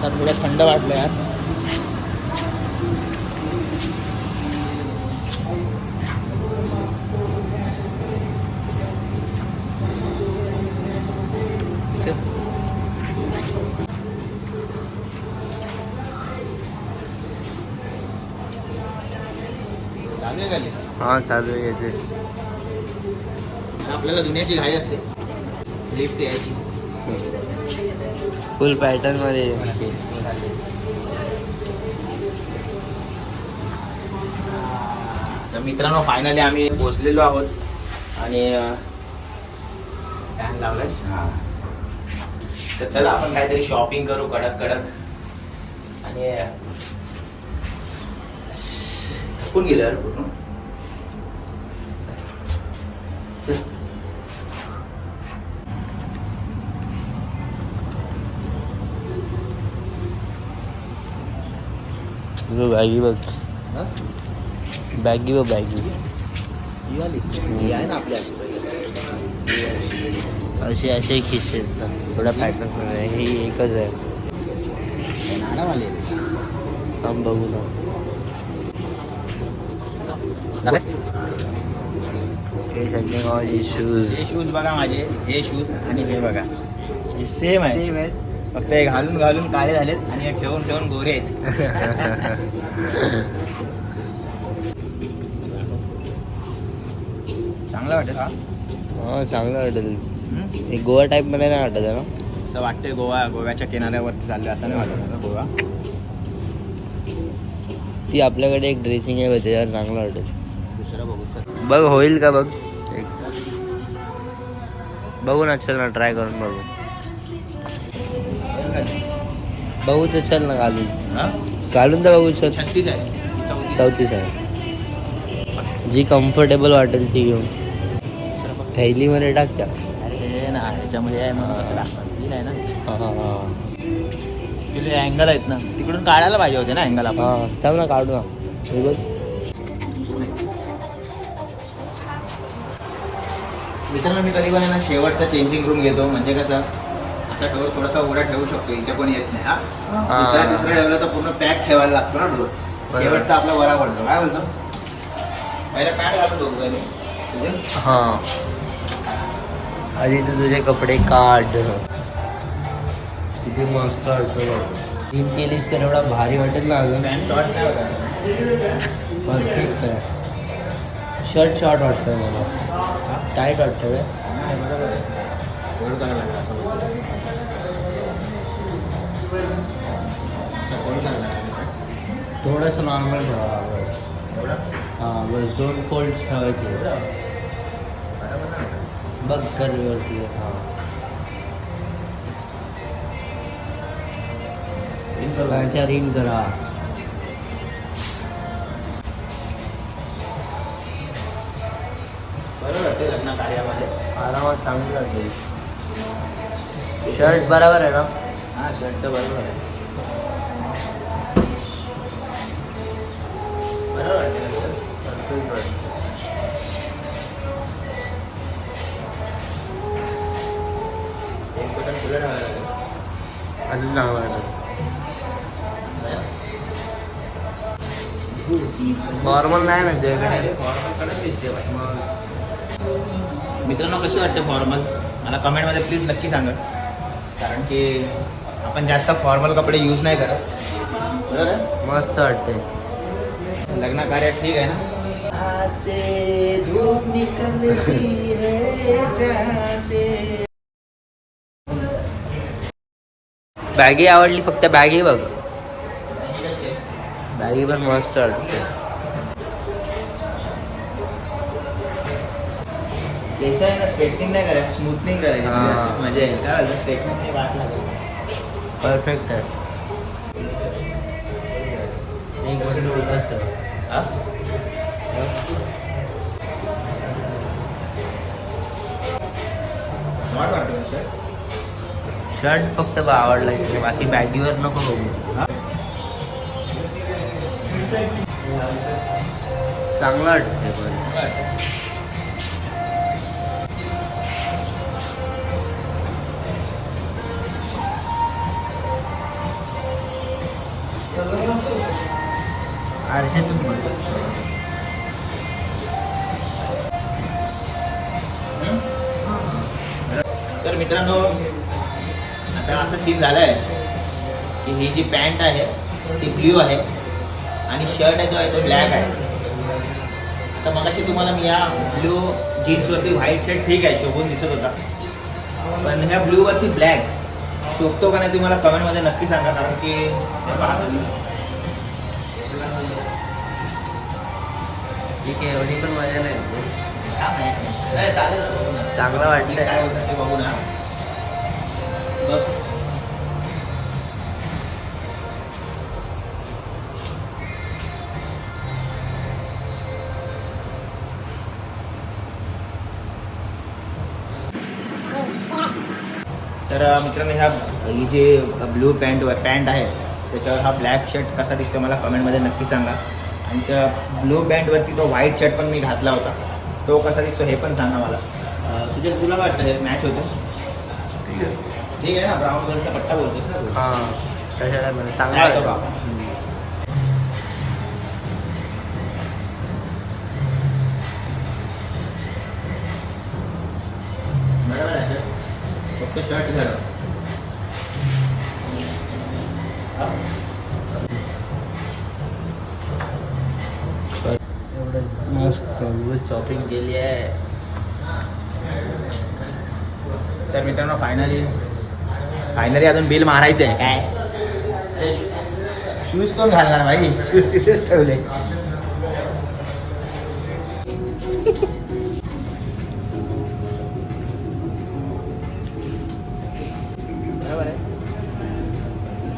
आता थोडं थंड वाटलं यार? हा चालू आहे येते आपल्याला दुनियाची घाई असते. लिफ्ट यायची. फुल पॅटर्नमध्ये. तर मित्रांनो फायनली आम्ही पोचलेलो आहोत. आणि फॅन लावलास हा. तर चला आपण काहीतरी शॉपिंग करू कडक कडक. आणि थकून गेलं यार पूर्ण. बॅगी बघ? बॅगी बघ बॅगी आहे ना पहिले. असे असे खिस्से आहेत. थोडा पॅटर्न हे एकच आहे. आहे. काम बघू ना. हे सगळे माझे शूज हे शूज बघा माझे. हे शूज आणि हे बघा. हे सेम आहे. सेम आहेत. फक्त हे घालून घालून काळे झालेत आणि हे ठेवून ठेवून गोरे आहेत. चांगला वाटेल हा? हा चांगलं वाटेल? एक गोवा टाईपमध्ये नाही वाटत ना असं वाटतंय गोवा गोव्याच्या किनाऱ्यावरती चाललं असं नाही वाटत मला गोवा. ती आपल्याकडे एक ड्रेसिंग आहे बघ, त्याच्यावर चांगलं वाटेल. दुसरं बघू चल बघ होईल का बघ? एक. बघू ना चल ना ट्राय करून बघू. बघू तर चल ना घालून. हा? घालून तर बघू चल. छत्तीस आहे. चौतीस. चौतीस आहे. जी कम्फर्टेबल वाटेल ती घेऊन. थैलीमध्ये टाक त्या. अरे ना ह्याच्यामध्ये आहे म्हणून असं दाखवतात. ही नाही ना. हा हा हा. अँगल आहेत ना. तिकडून काढायला पाहिजे होते ना अँगल आपण. हा थांब ना काढू ना. हे बघ. मित्रांनो मी कधी पण आहे ना शेवटचा चेंजिंग रूम घेतो. म्हणजे कसं असा डोर थोडासा उघडा ठेवू शकतो इथे पण येत नाही हा. दुसऱ्या तिसऱ्या ठेवला तर पूर्ण पॅक ठेवायला लागतो ना डोर शेवटचा आपला बरा पडतो. काय बोलतो? पहिला पॅन्ट घालून? हा. आधी तू तुझे कपडे काढ. किती मस्त वाटतो तीन केलीस तर एवढा भारी वाटेल ना अजून? परफेक्ट आहे. शर्ट शॉर्ट वाटतं मला. टाईट वाटतं काय थोडंसं नॉर्मल ठेवा? हां बस दोन फोल्ड ठेवायचे? बघ कर. वरती हां. त्याच्या रिंग करा आरामात चांगली वाटेल शर्ट बरोबर आहे ना? हा शर्ट तर बरोबर आहे बरोबर वाटते ना सर परफेक्ट वाटतं एक बटन खुलं ठेवायला लागेल अजून चांगलं वाटतं नॉर्मल नाही ना तुझ्याकडे फॉर्मल कडक दिसते बाई. मित्रांनो कशी वाटते फॉर्मल मला कमेंटमध्ये प्लीज नक्की सांगा कारण की आपण जास्त फॉर्मल कपडे यूज नाही करत. बरोबर? मस्त वाटते लग्न कार्य ठीक आहे ना? से धूप निकलती है बॅगी आवडली फक्त बॅगी बघ. बॅगी पण मस्त वाटते. केस आहे ना स्ट्रेटनिंग नाही करायचं स्मूथनिंग करायची. म्हणजे असं मजा येईल. काय स्ट्रेटनिंग वाट लागेल परफेक्ट आहे एक. हा? स्मार्ट वाटतं सर शर्ट फक्त आवडला इथे. बाकी बॅगीवर नको बघू हा? चांगलं वाटते आरशातून बोल तर मित्रांनो आता असं सीन झालं आहे की ही जी पॅन्ट आहे ती ब्ल्यू आहे आणि शर्ट आहे जो आहे तो ब्लॅक आहे. तर मगाशी तुम्हाला मी या ब्ल्यू जीन्सवरती व्हाईट शर्ट ठीक आहे शोभून दिसत होता. पण ह्या ब्ल्यूवरती ब्लॅक शोभतो का नाही तुम्हाला कमेंटमध्ये नक्की सांगा कारण की ठीक आहे एवढी पण मजा नाही चालेल. चांगलं वाटतंय. काय होतं ते बघू ना तर मित्रांनो ह्या ही जे ब्लू पॅन्ट पॅन्ट आहे त्याच्यावर हा ब्लॅक शर्ट कसा दिसतो मला कमेंटमध्ये नक्की सांगा आणि त्या ब्लू पॅन्टवरती तो व्हाईट शर्ट पण मी घातला होता तो कसा दिसतो हे पण सांगा मला सुजल तुला वाटतं हे मॅच होतो ठीक आहे ना ब्राऊन कलरचा पट्टा बोलतोस ना तू? हां चांगलं होतं. बाबा? बरोबर आहे sir. फक्त शर्ट घाल शॉपिंग केली आहे. तर मित्रांनो फायनली फायनली अजून बिल मारायचं आहे काय? शूज कोण घालणार भाई? शूज तिथेच ठेवले. बरोबर आहे.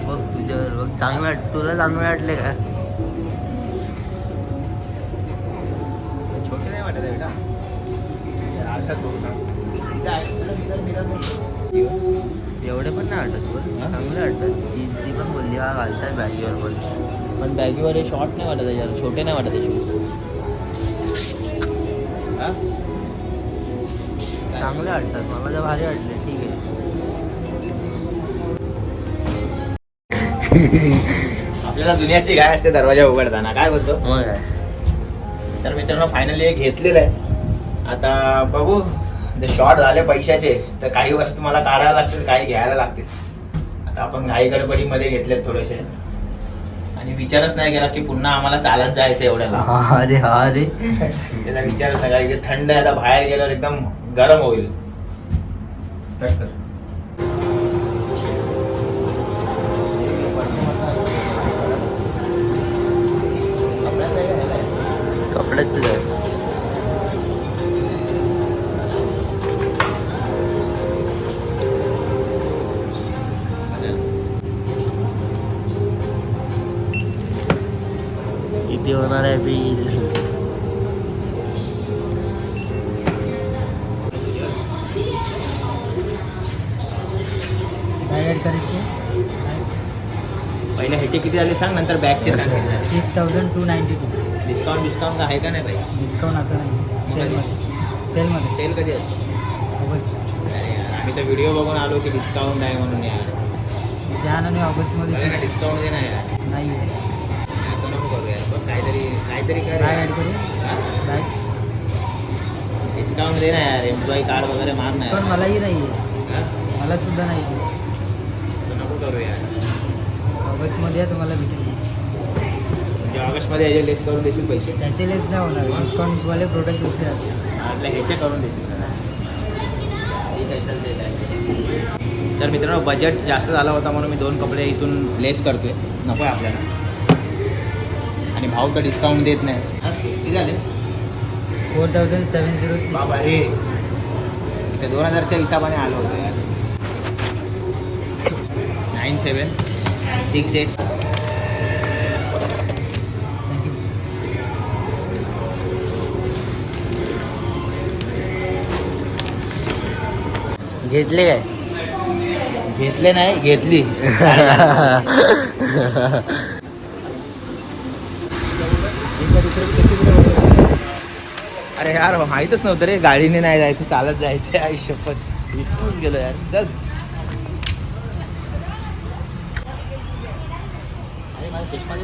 बघ तुझ्यावर बघ चांगलं तुला चांगलं वाटले का? वाटत आहे बेटा जरा आरशात बघू ना. एवढे पण नाही वाटत बोल? चांगले वाटतात ती ती पण बोलली हा घालताय बॅगीवर बोल. पण बॅगीवर हे शॉर्ट नाही वाटत आहे छोटे नाही वाटत आहे शूज चांगले वाटतात मला तर भारी वाटले. ठीक आहे. आपल्याला दुनियाची गाय असते दरवाजा उघडताना. काय बोलतो? मग काय? तर मित्रांनो फायनली हे घेतलेलं आहे. आता बघू जे शॉर्ट झाले पैशाचे तर काही वस्तू मला काढायला लागतील काही घ्यायला लागतील. आता आपण घाई गडबडीमध्ये घेतलेत थोडेसे. आणि विचारच नाही केला की पुन्हा आम्हाला चालत जायचं एवढ्याला. अरे हा रे त्याचा विचारच नाही की थंड आहे आता बाहेर गेल्यावर एकदम गरम होईल. किती होणार आहे बिल काय ॲड करायची? पहिले ह्याचे किती झाले सांग नंतर बॅगचे सांग. Six thousand two ninety two discount discount आहे का नाही भाई डिस्काउंट आता नाही. सेलमध्ये सेलमध्ये सेल कधी असतो? ऑगस्ट अरे यार, आम्ही तर व्हिडिओ बघून आलो की डिस्काउंट आहे म्हणून यार. जान आणि ऑगस्टमध्ये डिस्काउंट दे ना यार नाही आहे काहीतरी काहीतरी कर. काय ॲड करू? काय डिस्काउंट दे ना यार एम्प्लॉई कार्ड वगैरे मार ना यार. मलाही नाही आहे हा? मला सुद्धा नाही आहे असं नको करू यार. ऑगस्टमध्ये आहे तुम्हाला भेटेल. म्हणजे ऑगस्टमध्ये याचे लेस करून देशील पैसे? त्याचे लेस नाही होणार. डिस्काउंटवाले प्रोडक्ट दुसरे आहेत. आपल्या ह्याचे करून देशील. का? ठीक आहे चालते काय तर मित्रांनो बजेट जास्त झाला होता म्हणून मी दोन कपडे इथून लेस करतोय. नको आहे आपल्याला. आणि भाव तर डिस्काउंट देत नाही. हा, किती झाले. फोर थाउजंड सेवन झिरो बाबा इथे दोन हजारच्या हिसाबाने आलो होतो यार. नाईन सेवन सिक्स एट घेतले काय? घेतले नाही घेतली. अरे यार माहीतच नव्हतं रे गाडीने नाही जायचं चालत जायचं आई शपथ. विसरूनच गेलो यार. चल. अरे माझा चष्मा